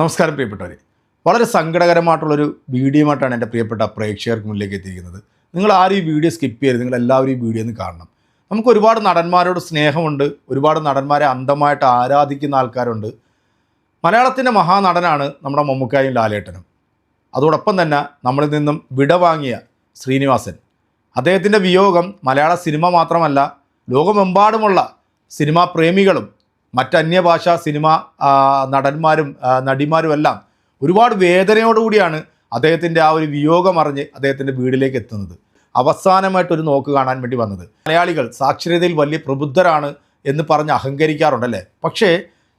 നമസ്കാരം പ്രിയപ്പെട്ടവരെ. വളരെ സങ്കടകരമായിട്ടുള്ളൊരു വീഡിയോയുമായിട്ടാണ് എന്റെ പ്രിയപ്പെട്ട പ്രേക്ഷകർക്ക് മുന്നിലേക്ക് എത്തിയിരിക്കുന്നത്. നിങ്ങൾ ആരും ഈ വീഡിയോ സ്കിപ്പ് ചെയ്യരുത്. നിങ്ങൾ എല്ലാവരും ഈ വീഡിയോ ഒന്ന് കാണണം. നമുക്ക് ഒരുപാട് നടന്മാരോട് സ്നേഹമുണ്ട്. ഒരുപാട് നടന്മാരെ അന്ധമായിട്ട് ആരാധിക്കുന്ന ആൾക്കാരുണ്ട്. മലയാളത്തിന്റെ മഹാനടനാണ് നമ്മുടെ മമ്മൂക്കായും ലാലേട്ടനും. അതോടൊപ്പം തന്നെ നമ്മളിൽ നിന്നും വിട വാങ്ങിയ ശ്രീനിവാസൻ. അദ്ദേഹത്തിന്റെ വിയോഗം മലയാള സിനിമ മാത്രമല്ല ലോകമെമ്പാടുമുള്ള സിനിമാ പ്രേമികളും മറ്റന്യഭാഷാ സിനിമ നടന്മാരും നടിമാരും എല്ലാം ഒരുപാട് വേദനയോടുകൂടിയാണ് അദ്ദേഹത്തിന്റെ ആ ഒരു വിയോഗം അറിഞ്ഞ് അദ്ദേഹത്തിന്റെ വീട്ടിലേക്ക് എത്തുന്നത്. അവസാനമായിട്ടൊരു നോക്ക് കാണാൻ വേണ്ടി വന്നത്. മലയാളികൾ സാക്ഷരതയിൽ വലിയ പ്രബുദ്ധരാണ് എന്ന് പറഞ്ഞ് അഹങ്കരിക്കാറുണ്ടല്ലേ പക്ഷേ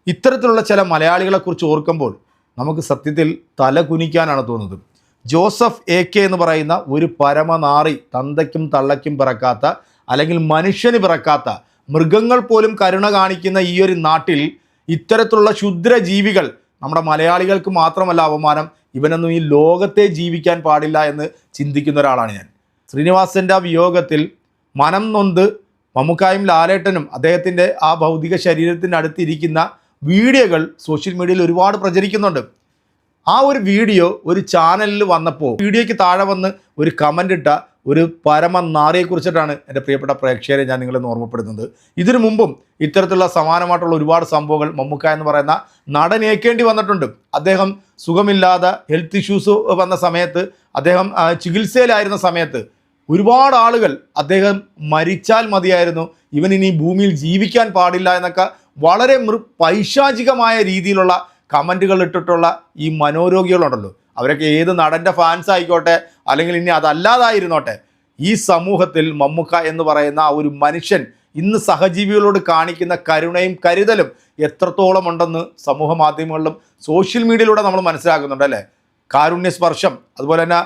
ഇത്തരത്തിലുള്ള ചില മലയാളികളെക്കുറിച്ച് ഓർക്കുമ്പോൾ നമുക്ക് സത്യത്തിൽ തല കുനിക്കാനാണ് തോന്നുന്നത്. ജോസഫ് എ കെ എന്ന് പറയുന്ന ഒരു പരമനാറി തന്തയ്ക്കും തള്ളയ്ക്കും പിറക്കാത്ത അല്ലെങ്കിൽ മനുഷ്യന് പിറക്കാത്ത മൃഗങ്ങൾ പോലും കരുണ കാണിക്കുന്ന ഈ ഒരു നാട്ടിൽ ഇത്തരത്തിലുള്ള ക്ഷുദ്ര ജീവികൾ നമ്മുടെ മലയാളികൾക്ക് മാത്രമല്ല അപമാനം. ഇവനൊന്നും ഈ ലോകത്തെ ജീവിക്കാൻ പാടില്ല എന്ന് ചിന്തിക്കുന്ന ഒരാളാണ് ഞാൻ. ശ്രീനിവാസന്റെ ആ വിയോഗത്തിൽ മനം നൊന്ത് മമ്മൂക്കായും ലാലേട്ടനും അദ്ദേഹത്തിന്റെ ആ ഭൗതിക ശരീരത്തിന്റെ അടുത്തിരിക്കുന്ന വീഡിയോകൾ സോഷ്യൽ മീഡിയയിൽ ഒരുപാട് പ്രചരിക്കുന്നുണ്ട്. ആ ഒരു വീഡിയോ ഒരു ചാനലിൽ വന്നപ്പോൾ വീഡിയോയ്ക്ക് താഴെ വന്ന് ഒരു കമന്റ് ഇട്ട ഒരു പരമ നാറിയെക്കുറിച്ചിട്ടാണ് എന്റെ പ്രിയപ്പെട്ട പ്രേക്ഷകരെ ഞാൻ നിങ്ങളെ ഓർമ്മപ്പെടുത്തുന്നത്. ഇതിനു മുമ്പും ഇത്തരത്തിലുള്ള സമാനമായിട്ടുള്ള ഒരുപാട് സംഭവങ്ങൾ മമ്മുക്ക എന്ന് പറയുന്ന നടനേക്കേണ്ടി വന്നിട്ടുണ്ട്. അദ്ദേഹം സുഖമില്ലാതെ ഹെൽത്ത് ഇഷ്യൂസ് വന്ന സമയത്ത് അദ്ദേഹം ചികിത്സയിലായിരുന്ന സമയത്ത് ഒരുപാട് ആളുകൾ അദ്ദേഹം മരിച്ചാൽ മതിയായിരുന്നു. ഇവൻ ഇനി ഭൂമിയിൽ ജീവിക്കാൻ പാടില്ല എന്നൊക്കെ വളരെ പൈശാചികമായ രീതിയിലുള്ള കമന്റുകൾ ഇട്ടിട്ടുള്ള ഈ മനോരോഗികളുണ്ടല്ലോ. അവരൊക്കെ ഏത് നടന്റെ ഫാൻസ് ആയിക്കോട്ടെ അല്ലെങ്കിൽ ഇനി അതല്ലാതായിരുന്നോട്ടെ ഈ സമൂഹത്തിൽ മമ്മുക്ക എന്ന് പറയുന്ന ആ ഒരു മനുഷ്യൻ ഇന്ന് സഹജീവികളോട് കാണിക്കുന്ന കരുണയും കരുതലും എത്രത്തോളം ഉണ്ടെന്ന് സമൂഹ മാധ്യമങ്ങളിലും സോഷ്യൽ മീഡിയയിലൂടെ നമ്മൾ മനസ്സിലാക്കുന്നുണ്ട് അല്ലേ? കാരുണ്യ സ്പർശം അതുപോലെ തന്നെ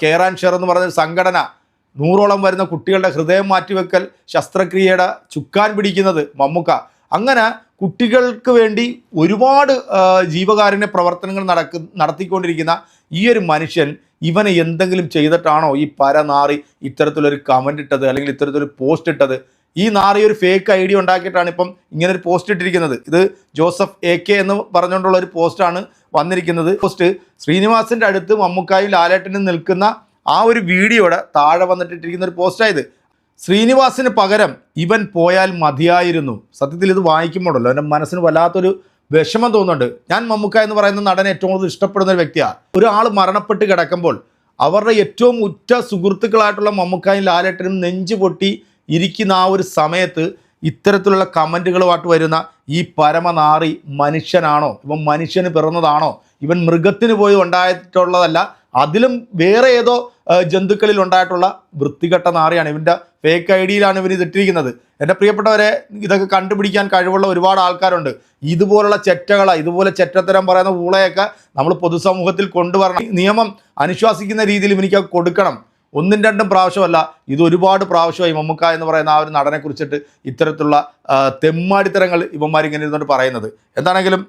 കെയർ ആൻഡ് ഷെയർ എന്ന് പറയുന്ന സംഘടന നൂറോളം വരുന്ന കുട്ടികളുടെ ഹൃദയം മാറ്റിവെക്കൽ ശസ്ത്രക്രിയയുടെ ചുക്കാൻ പിടിക്കുന്നത് മമ്മുക്ക. അങ്ങനെ കുട്ടികൾക്ക് വേണ്ടി ഒരുപാട് ജീവകാരുണ്യ പ്രവർത്തനങ്ങൾ നടക്കു നടത്തിക്കൊണ്ടിരിക്കുന്ന ഈ ഒരു മനുഷ്യൻ ഇവനെ എന്തെങ്കിലും ചെയ്തിട്ടാണോ ഈ പരനാറി ഇത്തരത്തിലൊരു കമന്റ് ഇട്ടത് അല്ലെങ്കിൽ ഇത്തരത്തിലൊരു പോസ്റ്റ് ഇട്ടത്? ഈ നാറി ഒരു ഫേക്ക് ഐ ഡി ഉണ്ടാക്കിയിട്ടാണ് ഇപ്പം ഇങ്ങനെ ഒരു പോസ്റ്റ് ഇട്ടിരിക്കുന്നത്. ഇത് ജോസഫ് എ കെ എന്ന് പറഞ്ഞുകൊണ്ടുള്ള ഒരു പോസ്റ്റാണ് വന്നിരിക്കുന്നത്. പോസ്റ്റ് ശ്രീനിവാസിന്റെ അടുത്ത് മമ്മൂക്കായും ലാലേട്ടനും നിൽക്കുന്ന ആ ഒരു വീഡിയോയുടെ താഴെ വന്നിട്ടിരിക്കുന്ന ഒരു പോസ്റ്റായത് ശ്രീനിവാസിന് പകരം ഇവൻ പോയാൽ മതിയായിരുന്നു. സത്യത്തിൽ ഇത് വായിക്കുമ്പോഴല്ലോ എന്റെ മനസ്സിന് വല്ലാത്തൊരു വിഷമം തോന്നുന്നുണ്ട്. ഞാൻ മമ്മൂക്ക എന്ന് പറയുന്ന നടനെ ഏറ്റവും കൂടുതൽ ഇഷ്ടപ്പെടുന്ന ഒരു വ്യക്തിയാണ് ഒരാൾ മരണപ്പെട്ട് കിടക്കുമ്പോൾ അവരുടെ ഏറ്റവും ഉറ്റ സുഹൃത്തുക്കളായിട്ടുള്ള മമ്മൂക്കായും ലാലേട്ടനും നെഞ്ചു പൊട്ടി ഇരിക്കുന്ന ആ ഒരു സമയത്ത് ഇത്തരത്തിലുള്ള കമന്റുകളുമായിട്ട് വരുന്ന ഈ പരമനാറി മനുഷ്യനാണോ? ഇവൻ മനുഷ്യന് പിറന്നതാണോ? ഇവൻ മൃഗത്തിന് പോയി ഉണ്ടായിട്ടുള്ളതല്ല അതിലും വേറെ ഏതോ ജന്തുക്കളിൽ ഉണ്ടായിട്ടുള്ള വൃത്തികെട്ട നാറിയാണ്. ഇവന്റെ ഫേക്ക് ഐ ഡിയിലാണ് ഇവർ ഇതിട്ടിരിക്കുന്നത് എന്റെ പ്രിയപ്പെട്ടവരെ ഇതൊക്കെ കണ്ടുപിടിക്കാൻ കഴിവുള്ള ഒരുപാട് ആൾക്കാരുണ്ട്. ഇതുപോലുള്ള ചെറ്റകളെ ഇതുപോലെ ചെറ്റത്തരം പറയുന്ന ഊളയൊക്കെ നമ്മൾ പൊതുസമൂഹത്തിൽ കൊണ്ടുവരണം. നിയമം അനുശ്വാസിക്കുന്ന രീതിയിൽ ഇവനിക്ക് കൊടുക്കണം. ഒന്നും രണ്ടും പ്രാവശ്യമല്ല. ഇത് ഒരുപാട് പ്രാവശ്യമായി മമ്മുക്ക എന്ന് പറയുന്ന ആ ഒരു നടനെ കുറിച്ചിട്ട് ഇത്തരത്തിലുള്ള തെമ്മാടിത്തരങ്ങൾ ഇവന്മാർ ഇങ്ങനെ ഇരുന്നുകൊണ്ട് പറയുന്നത്. എന്താണെങ്കിലും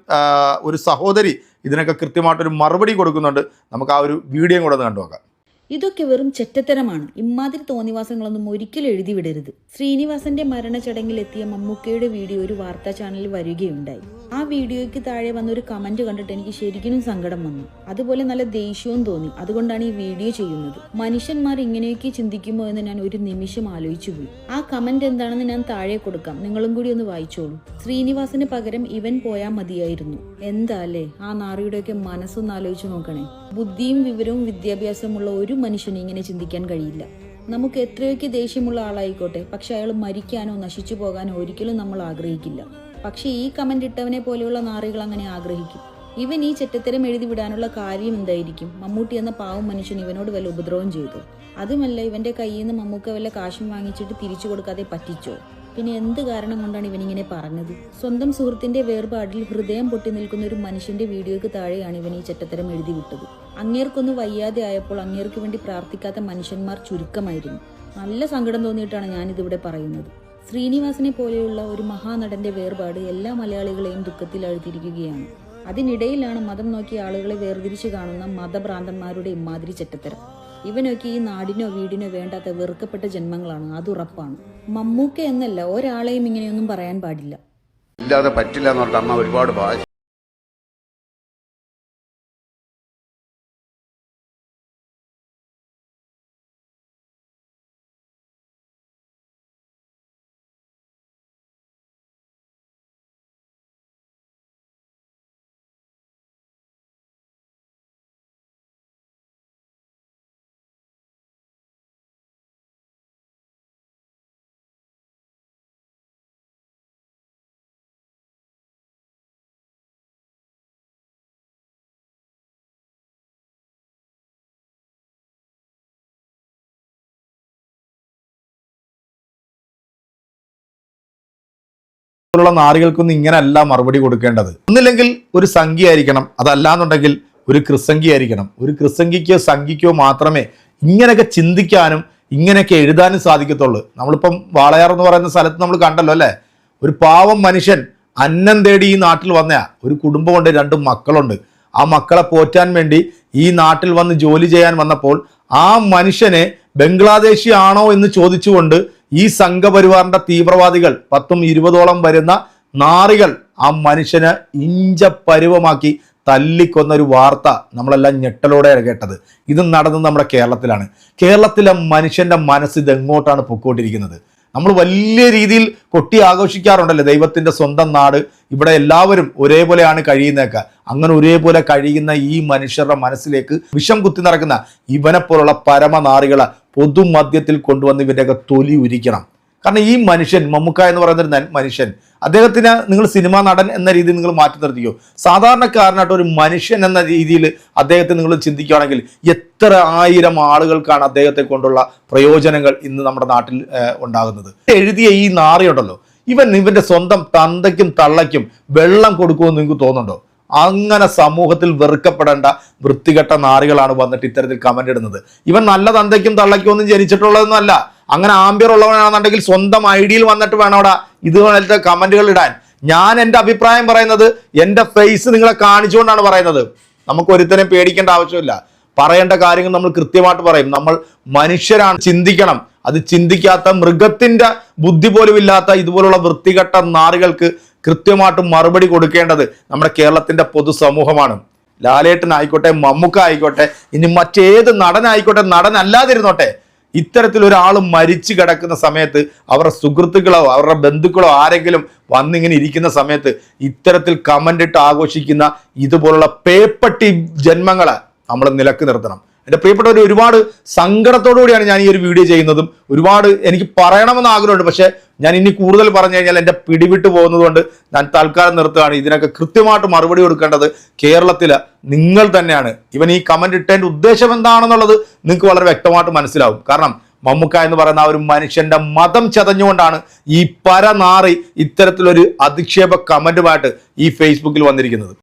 ഒരു സഹോദരി ഇതിനൊക്കെ കൃത്യമായിട്ടൊരു മറുപടി കൊടുക്കുന്നുണ്ട്. നമുക്ക് ആ ഒരു വീഡിയോ കൂടെ ഒന്ന് കണ്ടു നോക്കാം ഇതൊക്കെ വെറും ചെറ്റത്തരമാണ്. ഇമാതിരി തോന്നിവാസങ്ങളൊന്നും ഒരിക്കലും എഴുതി വിടരുത്. ശ്രീനിവാസന്റെ മരണച്ചടങ്ങിൽ എത്തിയ മമ്മൂക്കയുടെ വീഡിയോ ഒരു വാർത്താ ചാനലിൽ വരികയുണ്ടായി. ആ വീഡിയോയ്ക്ക് താഴെ വന്ന ഒരു കമന്റ് കണ്ടിട്ട് എനിക്ക് ശരിക്കും സങ്കടം വന്നു. അതുപോലെ നല്ല ദേഷ്യവും തോന്നി. അതുകൊണ്ടാണ് ഈ വീഡിയോ ചെയ്യുന്നത്. മനുഷ്യന്മാർ ഇങ്ങനെയൊക്കെ ചിന്തിക്കുമോ എന്ന് ഞാൻ ഒരു നിമിഷം ആലോചിച്ചു പോയി. ആ കമന്റ് എന്താണെന്ന് ഞാൻ താഴെ കൊടുക്കാം. നിങ്ങളും കൂടി ഒന്ന് വായിച്ചോളൂ. ശ്രീനിവാസിന് പകരം ഇവൻ പോയാൽ മതിയായിരുന്നു. എന്താ അല്ലേ ആ നാറിയുടെയൊക്കെ മനസ്സൊന്ന് ആലോചിച്ച് നോക്കണേ. ബുദ്ധിയും വിവരവും വിദ്യാഭ്യാസമുള്ള ഒരു മനുഷ്യനും ഇങ്ങനെ ചിന്തിക്കാൻ കഴിയില്ല. നമുക്ക് എത്രയൊക്കെ ദേഷ്യമുള്ള ആളായിക്കോട്ടെ പക്ഷെ അയാൾ മരിക്കാനോ നശിച്ചു പോകാനോ ഒരിക്കലും നമ്മൾ ആഗ്രഹിക്കില്ല. പക്ഷേ ഈ കമന്റ് ഇട്ടവനെ പോലെയുള്ള നാറികൾ അങ്ങനെ ആഗ്രഹിക്കും. ഇവൻ ഈ ചെറ്റത്തരം എഴുതി വിടാനുള്ള കാര്യം എന്തായിരിക്കും? മമ്മൂട്ടി എന്ന പാവം മനുഷ്യൻ ഇവനോട് വല്ല ഉപദ്രവം ചെയ്തു. അതുമല്ല ഇവന്റെ കയ്യിൽ നിന്ന് മമ്മൂക്ക വല്ല കാശും വാങ്ങിച്ചിട്ട് തിരിച്ചു കൊടുക്കാതെ പറ്റിച്ചോ? പിന്നെ എന്ത് കാരണം കൊണ്ടാണ് ഇവനിങ്ങനെ പറഞ്ഞത്? സ്വന്തം സുഹൃത്തിന്റെ വേർപാടിൽ ഹൃദയം പൊട്ടി നിൽക്കുന്ന ഒരു മനുഷ്യന്റെ വീഡിയോയ്ക്ക് താഴെയാണ് ഇവൻ ഈ ചെറ്റത്തരം എഴുതി വിട്ടത്. അങ്ങേർക്കൊന്ന് വയ്യാതെ ആയപ്പോൾ അങ്ങേർക്ക് വേണ്ടി പ്രാർത്ഥിക്കാത്ത മനുഷ്യന്മാർ ചുരുക്കമായിരുന്നു. നല്ല സങ്കടം തോന്നിയിട്ടാണ് ഞാനിതിവിടെ പറയുന്നത്. ശ്രീനിവാസനെ പോലെയുള്ള ഒരു മഹാനടന്റെ വേർപാട് എല്ലാ മലയാളികളെയും ദുഃഖത്തിൽ അഴുത്തിരിക്കുകയാണ് അതിനിടയിലാണ് മതം നോക്കി ആളുകളെ വേർതിരിച്ച് കാണുന്ന മതഭ്രാന്തന്മാരുടെ ഇമാതിരി ചെറ്റത്തരം. ഇവനൊക്കെ ഈ നാടിനോ വീടിനോ വേണ്ടാത്ത വെറുക്കപ്പെട്ട ജന്മങ്ങളാണ്. അത് ഉറപ്പാണ്. മമ്മൂക്ക എന്നല്ല ഒരാളെയും ഇങ്ങനെയൊന്നും പറയാൻ പാടില്ല. ഇല്ലാതെ പറ്റില്ല എന്ന് പറഞ്ഞ അമ്മ ഒരുപാട് പോലുള്ള നാറികൾക്കൊന്നും ഇങ്ങനെയല്ല മറുപടി കൊടുക്കേണ്ടത്. ഒന്നില്ലെങ്കിൽ ഒരു സംഖ്യ ആയിരിക്കണം അതല്ലാന്നുണ്ടെങ്കിൽ ഒരു കൃസംഖ്യ ആയിരിക്കണം ഒരു ക്രിസംഗിക്കോ സംഖ്യക്കോ മാത്രമേ ഇങ്ങനെയൊക്കെ ചിന്തിക്കാനും ഇങ്ങനെയൊക്കെ എഴുതാനും സാധിക്കത്തുള്ളൂ. നമ്മളിപ്പം വാളയാർ എന്ന് പറയുന്ന സ്ഥലത്ത് നമ്മൾ കണ്ടല്ലോ അല്ലേ? ഒരു പാവം മനുഷ്യൻ അന്നം തേടി ഈ നാട്ടിൽ വന്നയാ. ഒരു കുടുംബമുണ്ട് രണ്ട് മക്കളുണ്ട്. ആ മക്കളെ പോറ്റാൻ വേണ്ടി ഈ നാട്ടിൽ വന്ന് ജോലി ചെയ്യാൻ വന്നപ്പോൾ ആ മനുഷ്യനെ ബംഗ്ലാദേശി ആണോ എന്ന് ചോദിച്ചുകൊണ്ട് ഈ സംഘപരിവാറിന്റെ തീവ്രവാദികൾ പത്തും ഇരുപതോളം വരുന്ന നാറികൾ ആ മനുഷ്യന് ഇഞ്ച പരുവമാക്കി തല്ലിക്കൊന്ന ഒരു വാർത്ത നമ്മളെല്ലാം ഞെട്ടലോടെയാണ് കേട്ടത്. ഇത് നടന്നത് നമ്മുടെ കേരളത്തിലാണ്. കേരളത്തിലെ മനുഷ്യന്റെ മനസ്സ് ഇത് എങ്ങോട്ടാണ് പൊക്കോണ്ടിരിക്കുന്നത്? നമ്മൾ വലിയ രീതിയിൽ കൊട്ടി ആഘോഷിക്കാറുണ്ടല്ലോ? ദൈവത്തിന്റെ സ്വന്തം നാട്. ഇവിടെ എല്ലാവരും ഒരേപോലെയാണ് കഴിയുന്നതൊക്കെ. അങ്ങനെ ഒരേപോലെ കഴിയുന്ന ഈ മനുഷ്യരുടെ മനസ്സിലേക്ക് വിഷം കുത്തി നടക്കുന്ന ഇവനെപ്പോലുള്ള പരമനാറികളെ പൊതുമധ്യത്തിൽ കൊണ്ടുവന്ന് ഇവരുടെയൊക്കെ തൊലി ഉരിക്കണം. കാരണം ഈ മനുഷ്യൻ മമ്മുക്ക എന്ന് പറയുന്ന ഒരു മനുഷ്യൻ അദ്ദേഹത്തിന് നിങ്ങൾ സിനിമാ നടൻ എന്ന രീതിയിൽ നിങ്ങൾ മാറ്റി നിർത്തിക്കോ. സാധാരണക്കാരനായിട്ട് ഒരു മനുഷ്യൻ എന്ന രീതിയിൽ അദ്ദേഹത്തെ നിങ്ങൾ ചിന്തിക്കുകയാണെങ്കിൽ എത്ര ആയിരം ആളുകൾക്കാണ് അദ്ദേഹത്തെ കൊണ്ടുള്ള പ്രയോജനങ്ങൾ ഇന്ന് നമ്മുടെ നാട്ടിൽ ഉണ്ടാകുന്നത്. എഴുതിയ ഈ നാറിയുണ്ടല്ലോ. ഇവൻ ഇവന്റെ സ്വന്തം തന്തയ്ക്കും തള്ളയ്ക്കും വെള്ളം കൊടുക്കുമെന്ന് നിങ്ങൾക്ക് തോന്നുന്നുണ്ടോ? അങ്ങനെ സമൂഹത്തിൽ വെറുക്കപ്പെടേണ്ട വൃത്തികെട്ട നാറികളാണ് വന്നിട്ട് ഇത്തരത്തിൽ കമന്റ് ഇടുന്നത്. ഇവൻ നല്ല തന്തയ്ക്കും തള്ളയ്ക്കും ഒന്നും ജനിച്ചിട്ടുള്ളതെന്നല്ല അങ്ങനെ ആംബിയർ ഉള്ളവനാണെന്നുണ്ടെങ്കിൽ സ്വന്തം ഐഡിയിൽ വന്നിട്ട് വേണം അവിടെ ഇതുപോലത്തെ കമന്റുകൾ ഇടാൻ. ഞാൻ എന്റെ അഭിപ്രായം പറയുന്നത് എന്റെ ഫേസ് നിങ്ങളെ കാണിച്ചുകൊണ്ടാണ് പറയുന്നത്. നമുക്ക് ഒരുത്തനെ പേടിക്കേണ്ട ആവശ്യമില്ല. പറയേണ്ട കാര്യങ്ങൾ നമ്മൾ കൃത്യമായിട്ട് പറയും. നമ്മൾ മനുഷ്യരാണ്. ചിന്തിക്കണം. അത് ചിന്തിക്കാത്ത മൃഗത്തിന്റെ ബുദ്ധി പോലും ഇല്ലാത്ത ഇതുപോലുള്ള വൃത്തികെട്ട നാറുകൾക്ക് കൃത്യമായിട്ട് മറുപടി കൊടുക്കേണ്ടത് നമ്മുടെ കേരളത്തിന്റെ പൊതുസമൂഹമാണ്. ലാലേട്ടനായിക്കോട്ടെ മമ്മൂക്ക ആയിക്കോട്ടെ ഇനി മറ്റേത് നടനായിക്കോട്ടെ നടനല്ലാതിരുന്നോട്ടെ ഇത്തരത്തിലൊരാൾ മരിച്ചു കിടക്കുന്ന സമയത്ത് അവരുടെ സുഹൃത്തുക്കളോ അവരുടെ ബന്ധുക്കളോ ആരെങ്കിലും വന്നിങ്ങനെ ഇരിക്കുന്ന സമയത്ത് ഇത്തരത്തിൽ കമന്റിട്ട് ആഘോഷിക്കുന്ന ഇതുപോലുള്ള പേപ്പട്ടി ജന്മങ്ങളെ നമ്മൾ നിലയ്ക്ക് നിർത്തണം. എന്റെ പ്രിയപ്പെട്ടവർ ഒരുപാട് സങ്കടത്തോടു കൂടിയാണ് ഞാൻ ഈ ഒരു വീഡിയോ ചെയ്യുന്നതും. ഒരുപാട് എനിക്ക് പറയണമെന്ന് ആഗ്രഹമുണ്ട്. പക്ഷേ ഞാൻ ഇനി കൂടുതൽ പറഞ്ഞു കഴിഞ്ഞാൽ എന്റെ പിടിവിട്ട് പോകുന്നതുകൊണ്ട് ഞാൻ തൽക്കാലം നിർത്തുകയാണ്. ഇതിനൊക്കെ കൃത്യമായിട്ട് മറുപടി കൊടുക്കേണ്ടത് കേരളത്തിൽ നിങ്ങൾ തന്നെയാണ്. ഇവൻ ഈ കമന്റ് ഇട്ടതിന്റെ ഉദ്ദേശം എന്താണെന്നുള്ളത് നിങ്ങൾക്ക് വളരെ വ്യക്തമായിട്ട് മനസ്സിലാവും. കാരണം മമ്മുക്ക എന്ന് പറയുന്ന ആ ഒരു മനുഷ്യന്റെ മതം ചതഞ്ഞുകൊണ്ടാണ് ഈ പരനാറി ഇത്തരത്തിലൊരു അധിക്ഷേപ കമന്റുമായിട്ട് ഈ ഫേസ്ബുക്കിൽ വന്നിരിക്കുന്നത്.